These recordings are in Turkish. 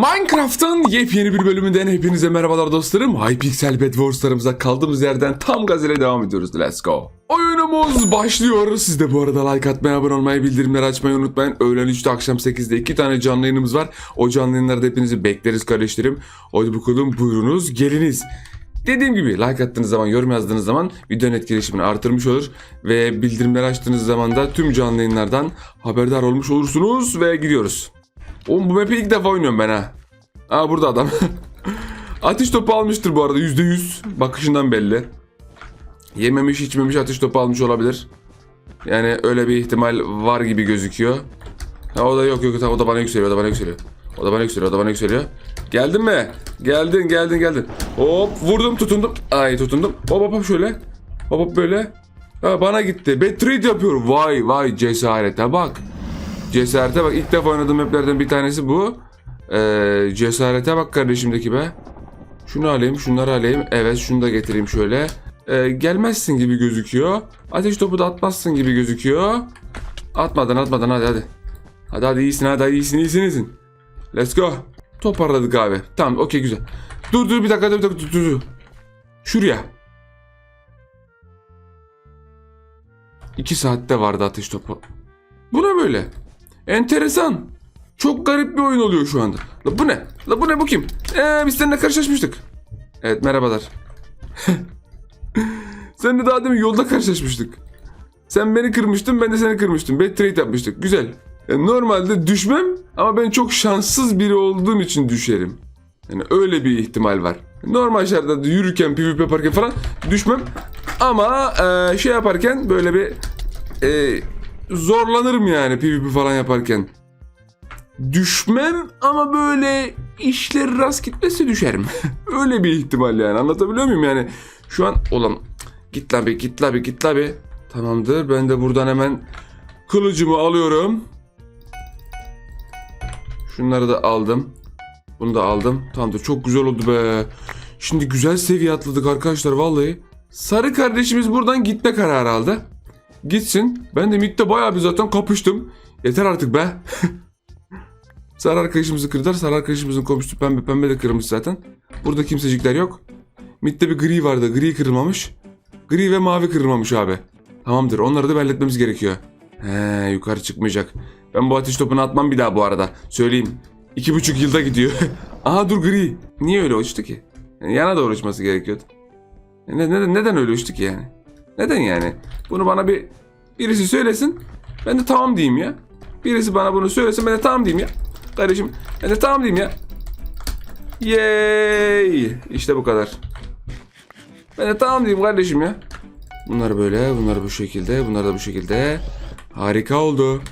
Minecraft'ın yepyeni bir bölümünden hepinize merhabalar dostlarım. Hypixel Bed Wars'larımıza kaldığımız yerden tam gaz ile devam ediyoruz. Let's go. Oyunumuz başlıyor. Siz de bu arada like atmayı, abone olmayı, bildirimleri açmayı unutmayın. Öğlen 3'te akşam 8'de 2 tane canlı yayınımız var. O canlı yayınlarda hepinizi bekleriz kardeşlerim. Hadi bakalım buyurunuz geliniz. Dediğim gibi like attığınız zaman, yorum yazdığınız zaman videonun etkileşimini artırmış olur. Ve bildirimleri açtığınız zaman da tüm canlı yayınlardan haberdar olmuş olursunuz ve gidiyoruz. Oğlum bu map'i ilk defa oynuyorum ben ha. Aa burada adam. ateş topu almıştır bu arada yüzde yüz. Bakışından belli. Yememiş içmemiş ateş topu almış olabilir. Yani öyle bir ihtimal var gibi gözüküyor. Ha, o da yok yok o da bana yükseliyor o da bana yükseliyor. O da bana yükseliyor o da bana yükseliyor. Geldin mi? Geldin geldin geldin. Hop vurdum tutundum. Ay tutundum. Hop hop hop şöyle. Hop hop böyle. Ha, bana gitti. Betrayed yapıyorum. Vay vay cesarete bak. Cesarete bak. İlk defa oynadığım maplerden bir tanesi bu. Ee, cesarete bak kardeşimdeki be. Şunu alayım, şunları alayım. Evet, şunu da getireyim şöyle. Ee, gelmezsin gibi gözüküyor. Ateş topu da atmazsın gibi gözüküyor. Atmadan atmadan hadi hadi. Hadi hadi iyisin hadi, iyisin iyisin iyisin. Let's go. Toparladık abi. Tamam okey güzel. Dur dur bir dakika dur bir dakika dur dur. Şuraya. İki saatte vardı ateş topu. Bu ne böyle? Enteresan. Çok garip bir oyun oluyor şu anda. La bu ne? La bu ne bu kim? Ee, biz seninle karşılaşmıştık. Evet merhabalar. Seninle daha demin yolda karşılaşmıştık. Sen beni kırmıştın ben de seni kırmıştım. Bad trade yapmıştık. Güzel. E, normalde düşmem ama ben çok şanssız biri olduğum için düşerim. Yani öyle bir ihtimal var. Normal şartlarda yürürken PvP yaparken falan düşmem. Ama e, şey yaparken böyle bir e, zorlanırım yani PvP falan yaparken. Düşmem ama böyle işler rast gitmesi düşerim. Öyle bir ihtimal yani anlatabiliyor muyum yani? Şu an olan git la bir git la bir git la bir. Tamamdır ben de buradan hemen kılıcımı alıyorum. Şunları da aldım. Bunu da aldım. Tamamdır çok güzel oldu be. Şimdi güzel seviye atladık arkadaşlar vallahi. Sarı kardeşimiz buradan gitme kararı aldı. Gitsin. Ben de midde bayağı bir zaten kapıştım. Yeter artık be. Sarı arkadaşımızı kırdılar. Sarı arkadaşımızın komşusu pembe pembe de kırılmış zaten. Burada kimsecikler yok. Midde bir gri vardı. Gri kırılmamış. Gri ve mavi kırılmamış abi. Tamamdır. Onları da belletmemiz gerekiyor. He yukarı çıkmayacak. Ben bu ateş topunu atmam bir daha bu arada. Söyleyeyim. İki buçuk yılda gidiyor. Aha dur gri. Niye öyle uçtu ki? Yani yana doğru uçması gerekiyordu. Ne, neden, neden öyle uçtu ki yani? Neden yani? Bunu bana bir birisi söylesin. Ben de tamam diyeyim ya. Birisi bana bunu söylesin ben de tamam diyeyim ya. Kardeşim ben de tamam diyeyim ya. Yay! İşte bu kadar. Ben de tamam diyeyim kardeşim ya. Bunlar böyle, bunlar bu şekilde, bunlar da bu şekilde. Harika oldu.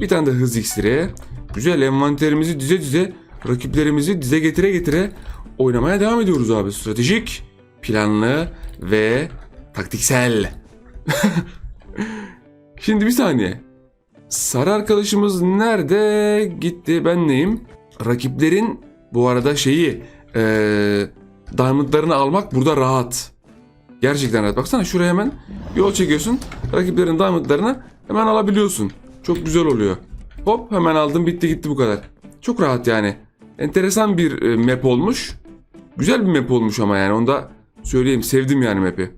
Bir tane de hız iksiri. Güzel envanterimizi dize dize, rakiplerimizi dize getire getire oynamaya devam ediyoruz abi. Stratejik, planlı ve taktiksel. Şimdi bir saniye. Sarı arkadaşımız nerede? Gitti. Ben neyim? Rakiplerin bu arada şeyi eee diamondlarını almak burada rahat. Gerçekten rahat. Baksana şuraya hemen yol çekiyorsun. Rakiplerin diamondlarını hemen alabiliyorsun. Çok güzel oluyor. Hop hemen aldım bitti gitti bu kadar. Çok rahat yani. Enteresan bir e, map olmuş. Güzel bir map olmuş ama yani onu da söyleyeyim. Sevdim yani map'i.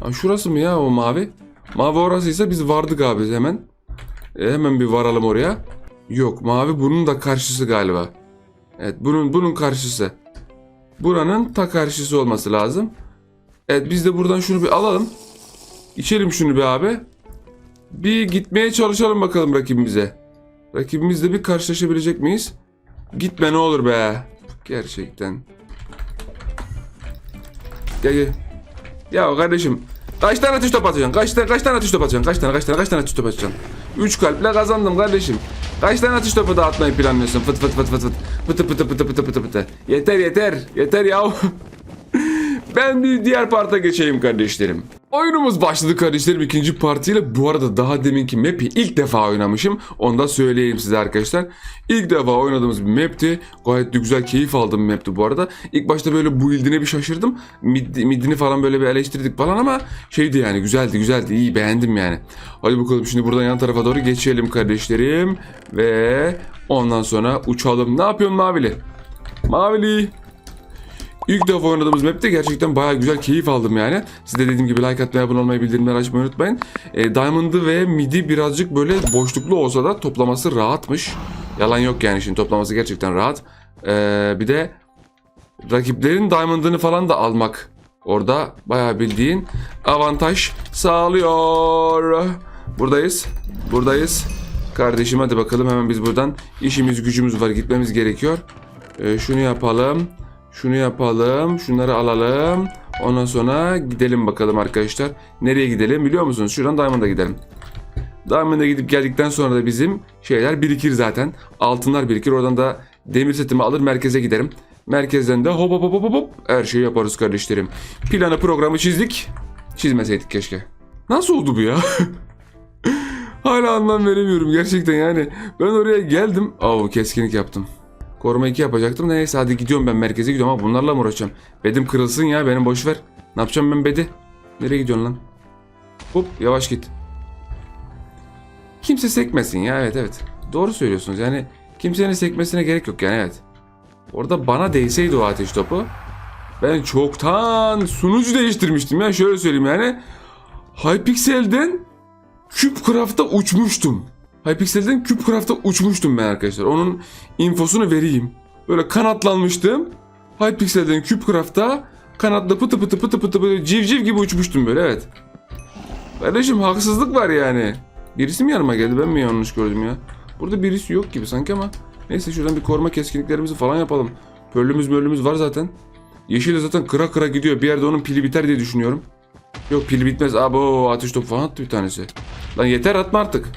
Ha, şurası mı ya o mavi? Mavi orasıysa biz vardık abi hemen. E, hemen bir varalım oraya. Yok mavi bunun da karşısı galiba. Evet bunun bunun karşısı. Buranın ta karşısı olması lazım. Evet biz de buradan şunu bir alalım. İçelim şunu bir abi. Bir gitmeye çalışalım bakalım rakibimize. Rakibimizle bir karşılaşabilecek miyiz? Gitme ne olur be. Gerçekten. Gel gel. Ya kardeşim kaç tane atış top atacaksın? Kaç tane kaç tane atış top atacaksın? Kaç tane kaç tane kaç tane atış top atacaksın? 3 kalple kazandım kardeşim. Kaç tane atış topu dağıtmayı planlıyorsun? Fıt fıt fıt fıt fıt. Pıtı pıtı pıtı pıtı pıtı pıtı. Yeter yeter. Yeter yahu. Ben bir diğer parta geçeyim kardeşlerim. Oyunumuz başladı kardeşlerim ikinci partiyle. Bu arada daha deminki map'i ilk defa oynamışım. Onu da söyleyeyim size arkadaşlar. İlk defa oynadığımız bir map'ti. Gayet de güzel keyif aldığım bir map'ti bu arada. İlk başta böyle build'ine bir şaşırdım. Mid, midini falan böyle bir eleştirdik falan ama şeydi yani güzeldi güzeldi iyi beğendim yani. Hadi bakalım şimdi buradan yan tarafa doğru geçelim kardeşlerim. Ve ondan sonra uçalım. Ne yapıyorsun Mavili? Mavili. İlk defa oynadığımız map'te gerçekten bayağı güzel keyif aldım yani. Siz de dediğim gibi like atmayı, abone olmayı, bildirimleri açmayı unutmayın. E, Diamond'ı ve Mid'i birazcık böyle boşluklu olsa da toplaması rahatmış. Yalan yok yani şimdi toplaması gerçekten rahat. E, bir de rakiplerin Diamond'ını falan da almak orada bayağı bildiğin avantaj sağlıyor. Buradayız. Buradayız. Kardeşim hadi bakalım hemen biz buradan işimiz gücümüz var gitmemiz gerekiyor. Ee, şunu yapalım. Şunu yapalım. Şunları alalım. Ondan sonra gidelim bakalım arkadaşlar. Nereye gidelim biliyor musunuz? Şuradan Diamond'a gidelim. Diamond'a gidip geldikten sonra da bizim şeyler birikir zaten. Altınlar birikir. Oradan da demir setimi alır merkeze giderim. Merkezden de hop hop hop hop hop her şeyi yaparız kardeşlerim. Planı programı çizdik. Çizmeseydik keşke. Nasıl oldu bu ya? Hala anlam veremiyorum gerçekten yani. Ben oraya geldim. Av keskinlik yaptım. Koruma 2 yapacaktım. Neyse hadi gidiyorum ben merkeze gidiyorum ama bunlarla mı uğraşacağım? Bedim kırılsın ya benim boş ver. Ne yapacağım ben bedi? Nereye gidiyorsun lan? Hop yavaş git. Kimse sekmesin ya evet evet. Doğru söylüyorsunuz yani kimsenin sekmesine gerek yok yani evet. Orada bana değseydi o ateş topu ben çoktan sunucu değiştirmiştim ya şöyle söyleyeyim yani. Hypixel'den Cubecraft'a uçmuştum. Hypixel'den Cubecraft'a uçmuştum ben arkadaşlar. Onun infosunu vereyim. Böyle kanatlanmıştım. Hypixel'den Cubecraft'a kanatla pıtı pıtı pıtı pıtı pıtı civciv gibi uçmuştum böyle evet. Kardeşim haksızlık var yani. Birisi mi yanıma geldi ben mi yanlış gördüm ya? Burada birisi yok gibi sanki ama. Neyse şuradan bir koruma keskinliklerimizi falan yapalım. Pörlümüz mörlümüz var zaten. Yeşil de zaten kıra kıra gidiyor. Bir yerde onun pili biter diye düşünüyorum. Yok pil bitmez. Abo ateş topu falan attı bir tanesi. Lan yeter atma artık.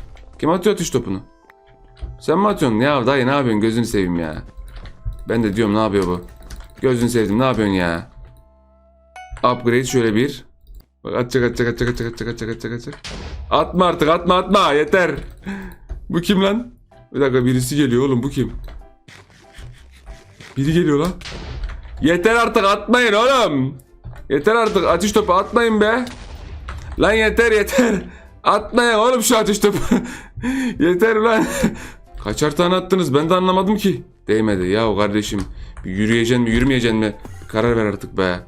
Kim atıyor ateş topunu? Sen mi atıyorsun? Ya dayı ne yapıyorsun? Gözünü seveyim ya. Ben de diyorum ne yapıyor bu? Gözünü sevdim ne yapıyorsun ya? Upgrade şöyle bir. Bak atacak atacak atacak atacak atacak atacak atacak atacak. Atma artık atma atma yeter. Bu kim lan? Bir dakika birisi geliyor oğlum bu kim? Biri geliyor lan. Yeter artık atmayın oğlum. Yeter artık ateş topu atmayın be. Lan yeter yeter. Atmayın oğlum şu ateş topu. yeter lan. Kaçar tane attınız ben de anlamadım ki. Değmedi ya kardeşim. Bir yürüyeceksin mi yürümeyeceksin mi? Karar ver artık be.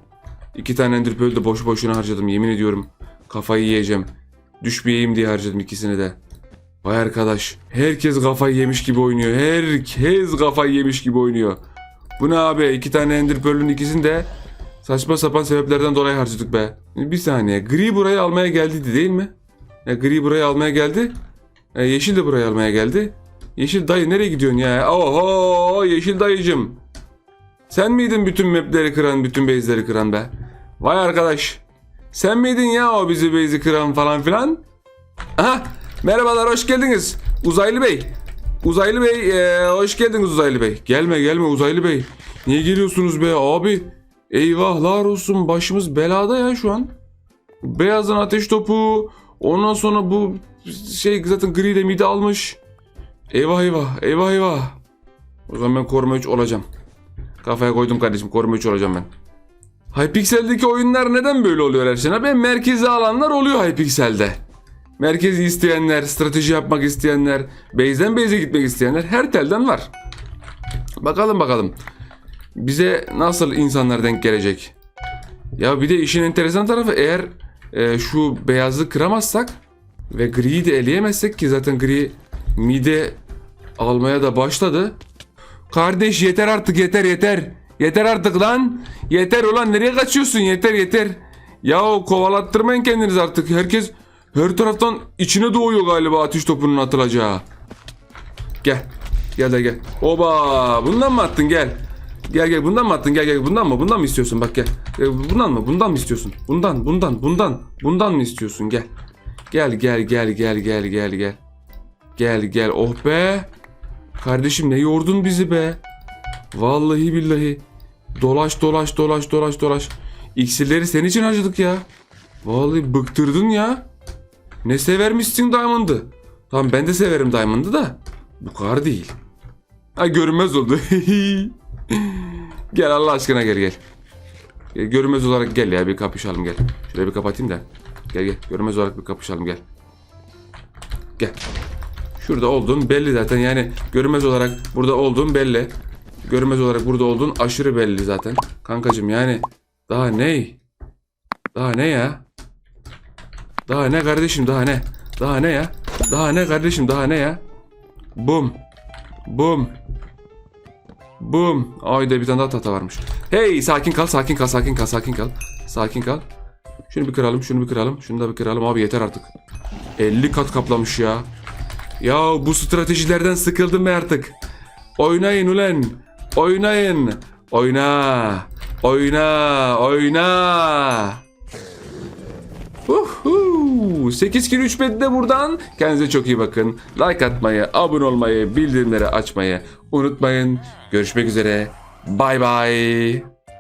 İki tane ender pearl boşu boşuna harcadım yemin ediyorum. Kafayı yiyeceğim. Düşmeyeyim diye harcadım ikisini de. Vay arkadaş. Herkes kafayı yemiş gibi oynuyor. Herkes kafayı yemiş gibi oynuyor. Bu ne abi? İki tane ender pearl'ün ikisini de Saçma sapan sebeplerden dolayı harcadık be. Bir saniye. Gri burayı almaya geldiydi değil mi? Ya, gri burayı almaya geldi. E, yeşil de burayı almaya geldi. Yeşil dayı nereye gidiyorsun ya? Oho yeşil dayıcım. Sen miydin bütün mapleri kıran, bütün base'leri kıran be? Vay arkadaş. Sen miydin ya o bizi base'i kıran falan filan? Aha merhabalar hoş geldiniz. Uzaylı Bey. Uzaylı Bey e, hoş geldiniz Uzaylı Bey. Gelme gelme Uzaylı Bey. Niye geliyorsunuz be abi? Eyvahlar olsun başımız belada ya şu an. Beyazın ateş topu. Ondan sonra bu şey zaten gri de midi almış. Eyvah eyvah eyvah eyvah. O zaman ben koruma 3 olacağım. Kafaya koydum kardeşim koruma 3 olacağım ben. Hypixel'deki oyunlar neden böyle oluyor Erşen abi? Merkezi alanlar oluyor Hypixel'de. Merkezi isteyenler, strateji yapmak isteyenler, base'den base'e gitmek isteyenler her telden var. Bakalım bakalım bize nasıl insanlar denk gelecek? Ya bir de işin enteresan tarafı eğer e, şu beyazı kıramazsak ve griyi de eleyemezsek ki zaten gri mide almaya da başladı. Kardeş yeter artık yeter yeter. Yeter artık lan. Yeter ulan nereye kaçıyorsun yeter yeter. Ya kovalattırmayın kendiniz artık. Herkes her taraftan içine doğuyor galiba ateş topunun atılacağı. Gel. Gel de gel. Oba bundan mı attın gel. Gel gel bundan mı attın? Gel gel bundan mı? Bundan mı istiyorsun? Bak gel. Gel, Bundan mı? Bundan mı istiyorsun? Bundan, bundan, bundan. Bundan mı istiyorsun? Gel. Gel gel gel gel gel gel gel. Gel gel. Oh be. Kardeşim ne yordun bizi be. Vallahi billahi. Dolaş dolaş dolaş dolaş dolaş. İksirleri senin için harcadık ya. Vallahi bıktırdın ya. Ne severmişsin Diamond'ı. Tamam ben de severim Diamond'ı da. Bu kadar değil. Ha görünmez oldu. gel Allah aşkına gel gel. Gel, Görünmez olarak gel ya bir kapışalım gel. Şöyle bir kapatayım da. Gel gel görünmez olarak bir kapışalım gel. Gel. Şurada olduğun belli zaten yani görünmez olarak burada olduğun belli. görünmez olarak burada olduğun aşırı belli zaten. Kankacım yani daha ne? Daha ne ya? Daha ne kardeşim daha ne? Daha ne ya? Daha ne kardeşim daha ne ya? Bum. Bum. Bum. Ayda bir tane daha tahta varmış. Hey sakin kal sakin kal sakin kal sakin kal. Sakin kal. Şunu bir kıralım şunu bir kıralım. Şunu da bir kıralım abi yeter artık. 50 kat kaplamış ya. Ya bu stratejilerden sıkıldım ben artık. Oynayın ulan. Oynayın. Oyna. Oyna. Oyna. Uhu. 8 kilo 3 bedi de buradan. Kendinize çok iyi bakın. Like atmayı, abone olmayı, bildirimleri açmayı unutmayın. Görüşmek üzere. Bay bay.